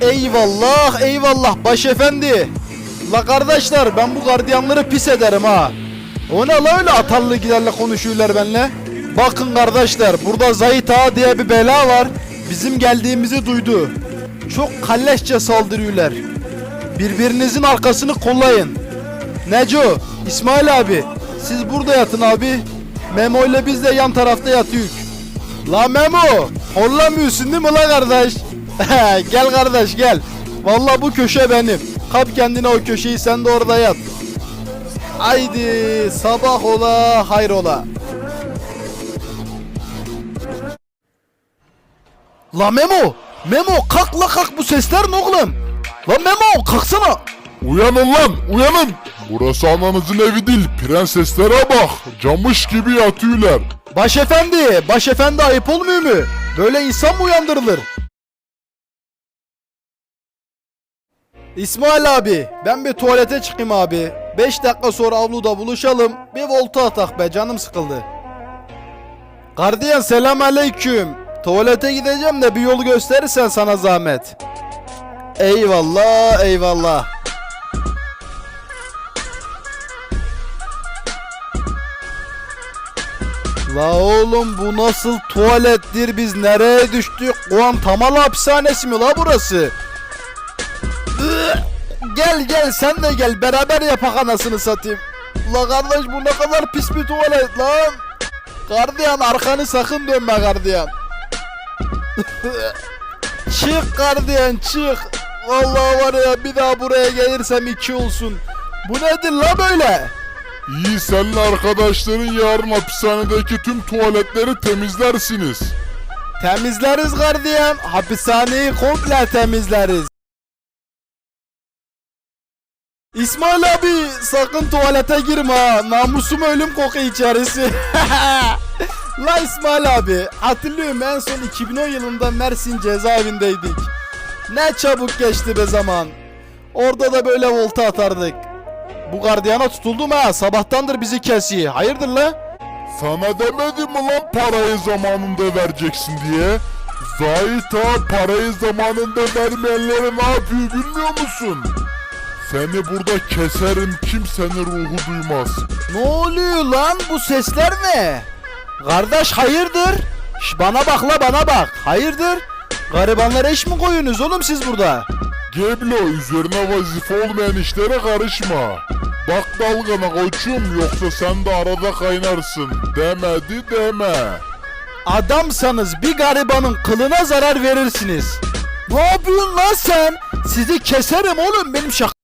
Eyvallah eyvallah başefendi. La kardeşler ben bu gardiyanları pis ederim ha. O ne la öyle atarlı giderle konuşuyorlar benimle. Bakın kardeşler burada Zahit Ağa diye bir bela var. Bizim geldiğimizi duydu. Çok kalleşçe saldırıyorlar. Birbirinizin arkasını kollayın. Neco, İsmail abi siz burada yatın abi. Memo ile biz de yan tarafta yatıyoruz. La Memo, horlamıyorsun değil mi la kardeş? gel kardeş gel. Vallahi bu köşe benim. Kap kendine o köşeyi sen de orada yat. Haydi sabah ola hayrola. La Memo, Memo kalk la kalk bu sesler ne oğlum? La Memo kalksana. Uyanın lan uyanın. Burası ananızın evi değil. Prenseslere bak. Camış gibi yatıyorlar. Başefendi, başefendi ayıp olmuyor mu? Böyle insan mı uyandırılır? İsmail abi, ben bir tuvalete çıkayım abi. 5 dakika sonra avluda buluşalım. Bir volta atak be, canım sıkıldı. Gardiyan selam aleyküm. Tuvalete gideceğim de bir yol gösterirsen sana zahmet. Eyvallah, eyvallah. La oğlum bu nasıl tuvalettir biz nereye düştük? Guantanamo hapishanesi mi la burası? Gel gel sen de gel beraber yapak anasını satayım. La kardeş bu ne kadar pis bir tuvalet lan. Gardiyan arkanı sakın dönme gardiyan. çık gardiyan çık. Vallahi var ya bir daha buraya gelirsem iki olsun. Bu nedir la böyle? İyi senle arkadaşların yarın hapishanedeki tüm tuvaletleri temizlersiniz. Temizleriz gardiyan. Hapishaneyi komple temizleriz. İsmail abi sakın tuvalete girme ha. Namusum ölüm koku içerisi. La İsmail abi hatırlıyorum en son 2010 yılında Mersin cezaevindeydik. Ne çabuk geçti be zaman. Orada da böyle volta atardık. Bu gardiyana tutuldum ha sabahtandır bizi kesiyor. Hayırdır la? Sana demedim mi lan parayı zamanında vereceksin diye? Zahit ağa parayı zamanında vermeyenlere ne yapıyor bilmiyor musun? Seni burada keserim kimsenin ruhu duymaz. Ne oluyor lan bu sesler ne? Kardeş hayırdır? Şş, bana bak la bana bak. Hayırdır? Garibanlara iş mi koyuyorsunuz oğlum siz burada? Geblo üzerine vazife olmayan işlere karışma. Bak dalgana koçum yoksa sen de arada kaynarsın. Demedi deme. Adamsanız bir garibanın kılına zarar verirsiniz. Ne yapıyorsun lan sen? Sizi keserim oğlum benim şaka